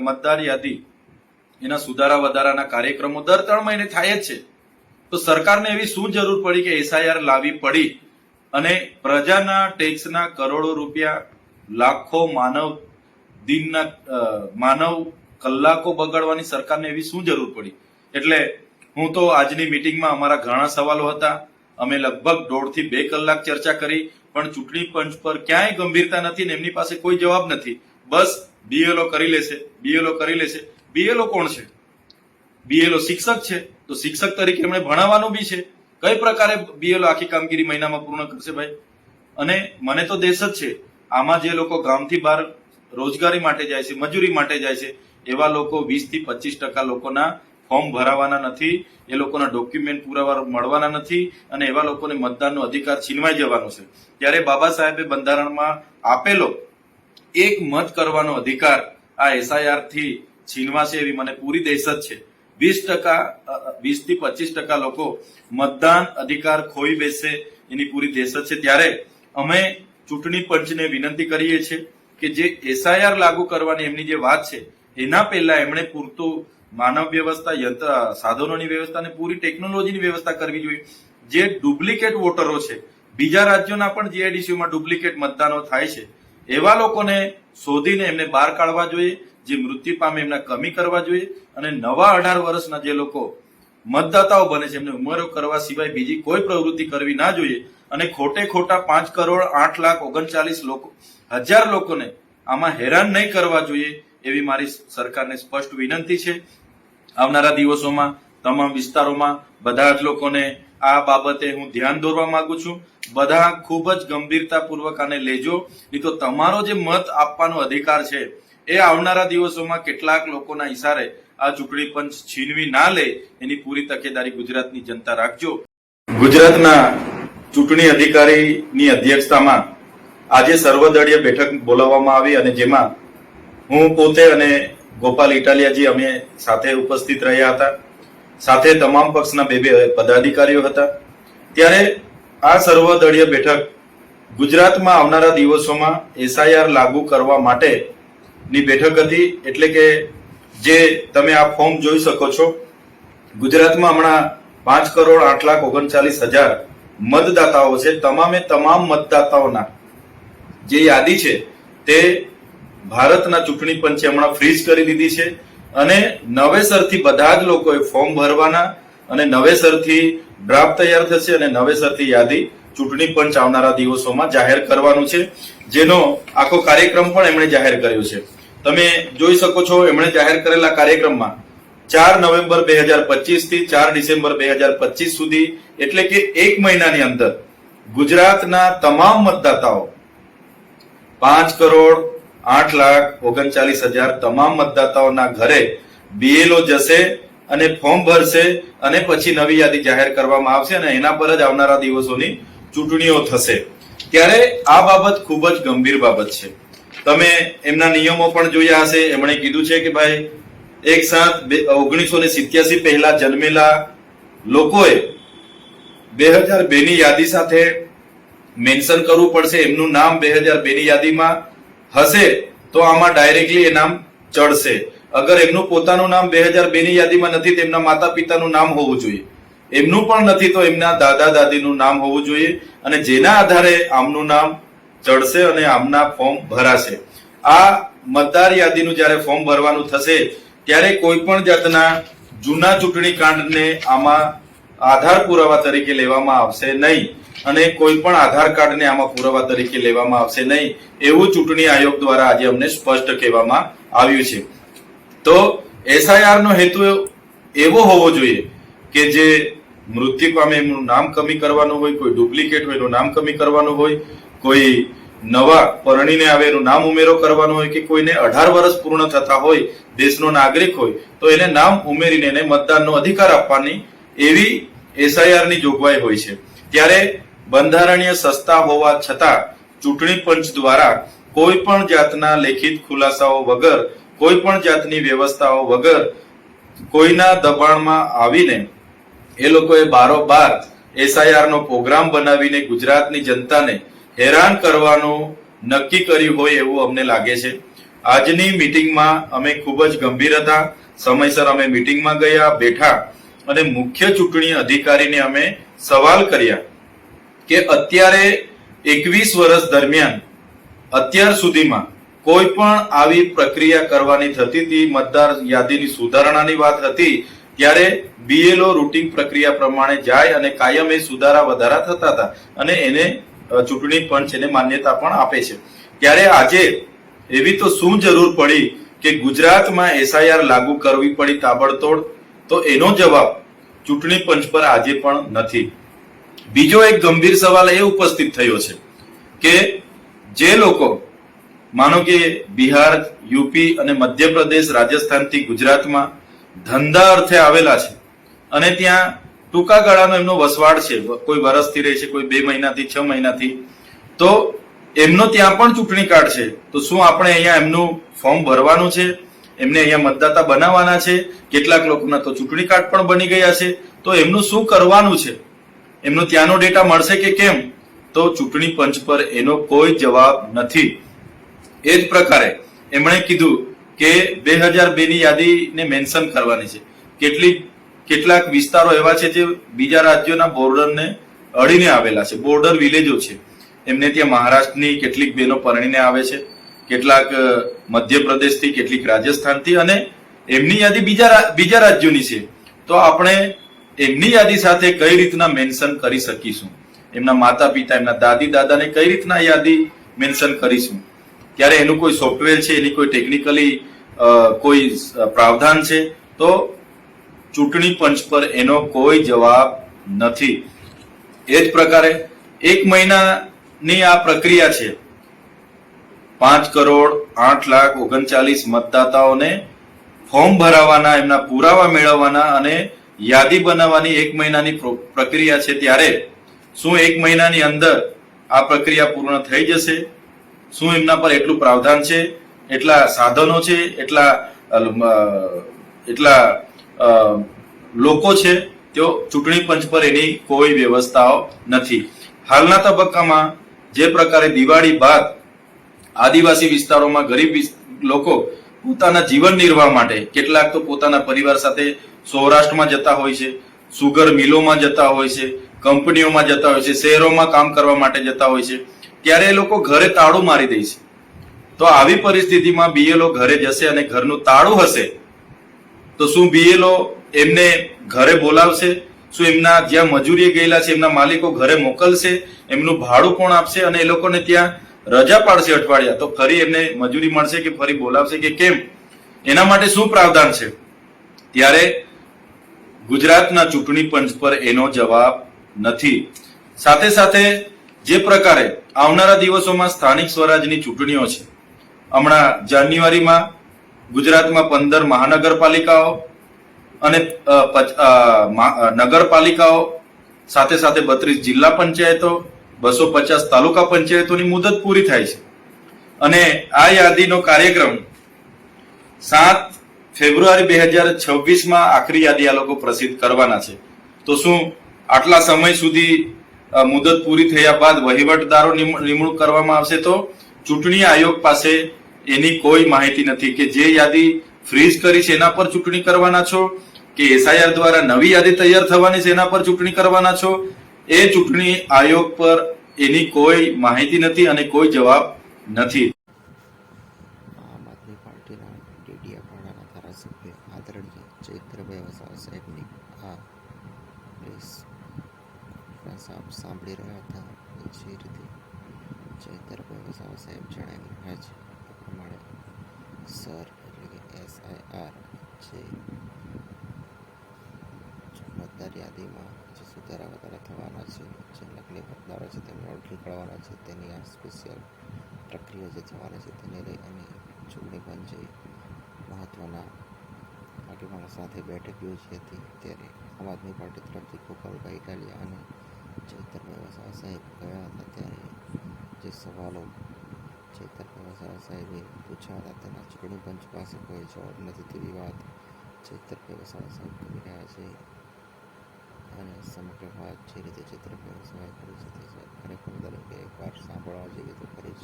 મતદાર યાદી એના સુધારા વધારાના કાર્યક્રમો દર ત્રણ મહિને થાય જ છે. તો સરકારને એવી શું જરૂર પડી કે એસઆઈઆર લાવી પડી અને પ્રજાના ટેક્સના કરોડો રૂપિયા લાખો માનવ દિનના માનવ કલાકો બગાડવાની સરકારને એવી શું જરૂર પડી? એટલે હું તો આજની મિટિંગમાં અમારા ઘણા સવાલો હતા. અમે લગભગ દોઢથી બે કલાક ચર્ચા કરી, પણ ચૂંટણી પંચ પર ક્યાંય ગંભીરતા નથી ને એમની પાસે કોઈ જવાબ નથી. બસ બીએલઓ કરી લેશે બીએલઓ કરી લેશે બીએલઓ કોણ છે? બીએલઓ શિક્ષક છે. તો શિક્ષક તરીકે એમણે ભણાવવાનું બી છે. કઈ પ્રકારે બીએલઓ આખી કામગીરી મહિનામાં પૂર્ણ કરશે ભાઈ? અને મને તો દેશ જ છે. આમાં જે લોકો ગામથી બહાર રોજગારી માટે જાય છે, મજૂરી માટે જાય છે, એવા લોકો વીસથી પચીસ ટકા લોકોના ફોર્મ ભરાવાના નથી, એ લોકોના ડોક્યુમેન્ટ પુરાવા મળવાના નથી, અને એવા લોકોને મતદાનનો અધિકાર છીનવાઈ જવાનો છે. ત્યારે બાબા સાહેબે બંધારણમાં આપેલો એક મત કરવાનો અધિકાર આ એસઆઈઆરથી છીનવાશે એવી મને પૂરી દહેશત છે. વીસ ટકા વીસથી પચીસ ટકા લોકો મતદાન અધિકાર ખોઈ બેસે એની પૂરી દહેશત છે. ત્યારે અમે ચૂંટણી પંચને વિનંતી કરીએ છીએ કે જે એસઆઈઆર લાગુ કરવાની એમની જે વાત છે, એના પહેલા એમણે પૂરતું માનવ વ્યવસ્થા, યંત્ર સાધનોની વ્યવસ્થા અને પૂરી ટેકનોલોજીની વ્યવસ્થા કરવી જોઈએ. જે ડુપ્લિકેટ વોટરો છે, બીજા રાજ્યોના પણ જીઆઈડીસીમાં ડુપ્લિકેટ મતદાનો થાય છે. એવા લોકોને શોધીને એમને બહાર કાઢવા જોઈએ, જે મૃત્યુ પામે એમના કમી કરવા જોઈએ અને નવા અઢાર વર્ષના જે લોકો મતદાતાઓ બને છે, એમને ઉમેરો કરવા સિવાય બીજી કોઈ પ્રવૃત્તિ કરવી ના જોઈએ અને ખોટે ખોટા પાંચ કરોડ, આઠ લાખ, ઓગણચાલીસ લોકો, હજાર લોકોને આમાં હેરાન નહીં કરવા જોઈએ એવી મારી સરકારને સ્પષ્ટ વિનંતી છે. આવનારા દિવસોમાં, તમામ વિસ્તારોમાં બધા જ લોકોને આ બાબતે હું ધ્યાન દોરવા માંગુ છું. બધા ખૂબ જ ગંભીરતાપૂર્વક આને લેજો. નહીં તો તમારો જે મત આપવાનો અધિકાર છે, એ આવનારા દિવસોમાં કેટલાક લોકોના ઇશારે આ ચૂંટણી પંચ છીનવી ના લે, એની પૂરી તકેદારી ગુજરાતની જનતા રાખજો. ગુજરાતના ચૂંટણી અધિકારીની અધ્યક્ષતામાં આજે સર્વદળીય બેઠક બોલાવવામાં આવી અને જેમાં હું પોતે અને ગોપાલ ઇટાલિયાજી અમે સાથે ઉપસ્થિત રહ્યા હતા. સાથે તમામ પક્ષના બે બે પદાધિકારીઓ હતા. ત્યારે આ સર્વદળીય બેઠક ગુજરાતમાં આવનારા દિવસોમાં એસઆઈઆર લાગુ કરવા માટેની બેઠક હતી, એટલે કે જે તમે આ ફોર્મ જોઈ શકો છો, ગુજરાતમાં હમણાં પાંચ કરોડ આઠ લાખ ઓગણચાલીસ હજાર મતદાતાઓ છે. તમામે તમામ મતદાતાઓના જે યાદી છે, તે ભારતના ચૂંટણી પંચે હમણાં ફ્રીઝ કરી દીધી છે. અને નવેસરથી બધા જ લોકોએ ફોર્મ ભરવાના અને નવેસરથી ડ્રાફ્ટ તૈયાર થશે અને નવેસરથી યાદી ચૂંટણી પંચ આવનારા દિવસોમાં જાહેર કરવાનું છે. જેનો આખો કાર્યક્રમ પણ એમણે જાહેર કર્યો છે. તમે જોઈ શકો છો, એમણે જાહેર કરેલા કાર્યક્રમમાં ચાર નવેમ્બર બે હજાર પચીસથી ચાર ડિસેમ્બર બે હજાર પચીસ સુધી, એટલે કે એક મહિનાની અંદર, ગુજરાતના તમામ મતદાતાઓ પાંચ કરોડ આઠ લાખ ઓગણચાલીસ હજાર તમામ મતદાતાઓના ઘરે બીએલઓ જશે અને ફોર્મ ભરશે અને પછી નવી યાદી જાહેર કરવામાં આવશે અને એના પર જ આવનારા દિવસોની ચૂંટણીઓ થશે. ત્યારે આ બાબત ખૂબ જ ગંભીર બાબત છે. તમે એમના નિયમો પણ જોયા હશે. એમણે કીધું છે કે ભાઈ, એક સાથ ઓગણીસો ને સિત્યાસી પહેલા જન્મેલા લોકોએ બે હજાર બે ની યાદી સાથે મેન્શન કરવું પડશે. એમનું નામ બે હજાર બે ની યાદીમાં હશે, તો આમાં ડાયરેક્ટલી એ નામ ચડશે. અગર એમનું પોતાનું નામ બે હજાર બે ની યાદીમાં નથી તેમના માતા પિતાનું નામ હોવું જોઈએ. એમનું પણ નથી, તો એમના દાદા દાદીનું નામ હોવું જોઈએ. અને જેના આધારે આમનું નામ ચડશે અને આમના ફોર્મ ભરાશે. આ મતદાર યાદીનું જ્યારે ફોર્મ ભરવાનું થશે, ત્યારે કોઈ પણ જાતના જૂના ચૂંટણી કાંડને આમાં આધાર પુરાવા તરીકે લેવામાં આવશે નહીં અને કોઈ પણ આધાર કાર્ડને આમાં પુરાવા તરીકે લેવામાં આવશે નહીં એવું ચૂંટણી આયોગ દ્વારા આજે અમને સ્પષ્ટ કહેવામાં આવ્યું છે. તો એસઆઈઆર નો હેતુ એવો હોવો જોઈએ કે જે મૃત્યુ પામે એમનું નામ કમી કરવાનું હોય, કોઈ ડુપ્લિકેટ હોય, એનું નામ કમી કરવાનું હોય, કોઈ નવા પરણીને આવે એનું નામ ઉમેરો કરવાનો હોય કે કોઈને અઢાર વર્ષ પૂર્ણ થતા હોય, દેશનો નાગરિક હોય, તો એને નામ ઉમેરીને એને મતદાનનો અધિકાર આપવાની એવી એસઆઈઆરની જોગવાઈ હોય છે. ત્યારે બંધારણીય સસ્તા હોવા છતાં ચૂંટણી પંચ દ્વારા કોઈ પણ જાતના લેખિત ખુલાસાઓ વગર, કોઈ પણ જાતની વ્યવસ્થાઓ વગર કોઈના દબાણમાં આવીને એ લોકોએ બારોબાર એસઆઈઆર નો પ્રોગ્રામ બનાવીને ગુજરાતની જનતાને હેરાન કરવાનું નક્કી કર્યું હોય એવું અમને લાગે છે. આજની મીટિંગમાં અમે ખૂબ જ ગંભીર હતા. સમયસર અમે મીટિંગમાં ગયા, બેઠા. અને મુખ્ય ચૂંટણી અધિકારીને અમે સવાલ કર્યા કે અત્યારે એકવીસ વર્ષ દરમિયાન અત્યાર સુધીમાં કોઈ પણ આવી પ્રક્રિયા કરવાની થતી હતી, મતદાર યાદીની સુધારણાની વાત હતી, ત્યારે બીએલઓ રૂટિંગ પ્રક્રિયા પ્રમાણે જાય અને કાયમ એ સુધારા વધારા થતા હતા અને એને ચૂંટણી પંચ એને માન્યતા પણ આપે છે. ત્યારે આજે એવી તો શું જરૂર પડી કે ગુજરાતમાં એસઆઈઆર લાગુ કરવી પડી, તાબડતોડ તો એનો જવાબ ચૂંટણી પંચ પર આજે પણ નથી. બીજો એક ગંભીર સવાલ એ ઉપસ્થિત થયો છે કે જે લોકો, માનો કે બિહાર, યુપી અને મધ્યપ્રદેશ રાજસ્થાનથી ગુજરાતમાં ધંધા અર્થે આવેલા છે અને ત્યાં ટૂંકા ગાળાનો એમનો વસવાટ છે, કોઈ વર્ષથી રહે છે, કોઈ બે મહિનાથી, છ મહિનાથી, તો એમનો ત્યાં પણ ચૂંટણી કાર્ડ છે. તો શું આપણે અહીંયા એમનું ફોર્મ ભરવાનું છે? એમને અહીંયા મતદાતા બનાવવાના છે. કેટલાક લોકોના તો ચૂંટણી કાર્ડ પણ બની ગયા છે. તો એમનું શું કરવાનું છે? એમનો ત્યાંનો ડેટા મળશે કે કેમ? તો ચૂંટણી પંચ પર એનો કોઈ જવાબ નથી. એ જ પ્રકારે એમણે કીધું કે બે હજાર બે ની યાદીને મેન્શન કરવાની છે. કેટલી, કેટલાક વિસ્તારો એવા છે જે બીજા રાજ્યોના બોર્ડરને અડીને આવેલા છે. બોર્ડર વિલેજો છે. એમને ત્યાં મહારાષ્ટ્રની કેટલીક બહેનો પરણીને આવે છે. કેટલાક મધ્યપ્રદેશથી કેટલીક રાજસ્થાનથી અને એમની યાદી બીજા બીજા રાજ્યોની છે. તો આપણે એમની યાદી સાથે કઈ રીતના મેન્શન કરી શકીશું? એમના માતા પિતા એમના દાદી દાદાને કઈ રીતના યાદી મેન્શન કરીશું? ત્યારે એનું કોઈ સોફ્ટવેર છે, એની કોઈ ટેકનિકલી કોઈ પ્રાવધાન છે? તો ચૂંટણી પંચ પર એનો કોઈ જવાબ નથી. એ જ પ્રકારે એક મહિનાની આ પ્રક્રિયા છે. પાંચ કરોડ આઠ લાખ ઓગણચાલીસ મતદાતાઓને ફોર્મ ભરાવાના, એમના પુરાવા મેળવવાના અને યાદી બનાવવાની એક મહિનાની પ્રો- પ્રક્રિયા છે. ત્યારે શું એક મહિનાની અંદર આ પ્રક્રિયા પૂર્ણ થઈ જશે? શું એમના પર એટલું પ્રાવધાન છે? એટલા સાધનો છે? એટલા એટલા લોકો છે? તેઓ ચૂંટણી પંચ પર એની કોઈ વ્યવસ્થાઓ નથી. હાલના તબક્કામાં જે પ્રકારે દિવાળી બાદ આદિવાસી વિસ્તારોમાં ગરીબ લોકો પોતાના જીવન નિર્વાહ માટે કેટલાક તો પોતાના પરિવાર સાથે સૌરાષ્ટ્રમાં જતા હોય છે, સુગર મિલોમાં જતા હોય છે, કંપનીઓમાં જતા હોય છે, શહેરોમાં કામ કરવા માટે જતા હોય છે, ત્યારે એ લોકો ઘરે તાળું મારી દે છે. તો આવી પરિસ્થિતિમાં બીએલઓ ઘરે જશે અને ઘરનું તાળું હશે, તો શું બીએલઓ એમને ઘરે બોલાવશે? શું એમના જ્યાં મજૂરીએ ગયેલા છે, એમના માલિકો ઘરે મોકલશે? એમનું ભાડું કોણ આપશે? અને એ લોકોને ત્યાં રજા પાડશે અઠવાડિયા, તો ફરી એમને મજૂરી મળશે કે ફરી બોલાવશે કે કેમ? એના માટે શું પ્રાવધાન છે? ત્યારે ગુજરાતના ચૂંટણી પંચ પર એનો જવાબ નથી. સાથે સાથે જે પ્રકારે આવનારા દિવસોમાં સ્થાનિક સ્વરાજની ચૂંટણીઓ છે, હમણાં જાન્યુઆરીમાં ગુજરાતમાં પંદર મહાનગરપાલિકાઓ અને નગરપાલિકાઓ, સાથે સાથે બત્રીસ જિલ્લા પંચાયતો બસો પચાસ તાલુકા પંચાયતોની મુદત પૂરી થાય છે. અને આ યાદીનો કાર્યક્રમ સાત ફેબ્રુઆરી બે હજાર છવ્વીસમાં આખરી યાદી આ લોકો પ્રસિદ્ધ કરવાના છે. તો શું આટલા સમય સુધી મુદત પૂરી થયા બાદ વહીવટદારો નિમ- નિમણૂક કરવામાં આવશે તો ચૂંટણી આયોગ પાસે એની કોઈ માહિતી નથી કે જે યાદી ફ્રીઝ કરી છે એના પર ચૂંટણી કરવાના છો, કે એસઆઈઆર દ્વારા નવી યાદી તૈયાર થવાની છે એના પર ચૂંટણી કરવાના છો એ ચૂંટણી આયોગ પર એની કોઈ માહિતી નથી અને કોઈ જવાબ નથી. આમ આદમી પાર્ટીના ડેડિયાપાડાના ધારાસભ્ય આદરણીય ચૈત્રભાઈ વસાવા સાહેબની આ પ્રેસ કોન્ફરન્સ આપ સાંભળી રહ્યા હતા. જે રીતે ચૈતરભાઈ વસાવા સાહેબ જણાવી રહ્યા છે. પ્રમાણે સર એટલે કે એસઆઈઆર જે મતદાર યાદીમાં જે સુધારા વધારા થવાના છે, જે નકલી મતદારો છે તેમને ઓળખી કાઢવાના છે, તેની આ સ્પેશિયલ પ્રક્રિયા જે થવાની છે તેને લઈ અને ચૂંટણી પંચે મહત્ત્વના આગેવાનો સાથે બેઠક યોજી હતી ત્યારે આમ આદમી પાર્ટી તરફથી ગોપાલભાઈ ઇટાલિયા અને ચૈતરભાઈ વસાવા સાહેબ ગયા હતા ત્યારે જે સવાલો ચૈતરભાઈ વસાવા સાહેબે પૂછ્યા હતા તેના ચૂંટણી પંચ પાસે કોઈ જવાબ નથી, તેવી વાત ચૈતરભાઈ વસાવા સાહેબ કરી રહ્યા છે. અને સમગ્ર વાત જે રીતે ચિત્ર વ્યવસાય કરી છે તે ખરેખર દરેકે એકવાર સાંભળવા જેવી તો ખરી જ.